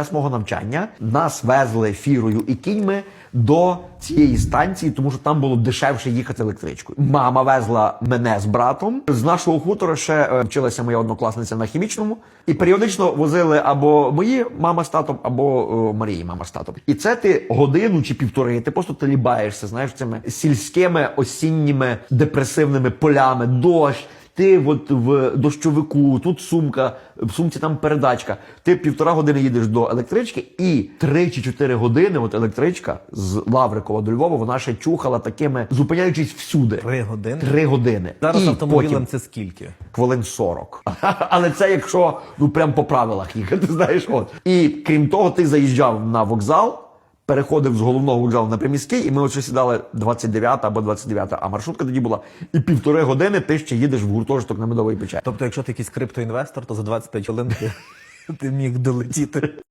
час мого навчання нас везли фірою і кіньми до цієї станції, тому що там було дешевше їхати електричкою. Мама везла мене з братом. З нашого хутора ще е, вчилася моя однокласниця на хімічному, і періодично возили або мої мама з татом, або е, Марії мама з татом. І це ти годину чи півтори, ти просто талібаєшся, знаєш, цими сільськими осінніми депресивними полями, дощ. Ти от в дощовику, тут сумка, в сумці там передачка. Ти півтора години їдеш до електрички, і три чи чотири години, от електричка з Лаврикова до Львова, вона ще чухала такими, зупиняючись всюди. Три години. Три години. Зараз і автомобілем потім це скільки? хвилин 40. Але це якщо ну прям по правилах їхати, знаєш. От. І крім того, ти заїжджав на вокзал. Переходив з головного вокзалу на приміський, і ми оце сідали 29 або 29, а маршрутка тоді була. І півтори години ти ще їдеш в гуртожиток на медовий печать. Тобто, якщо ти якийсь криптоінвестор, то за 25 хвилин ти міг долетіти.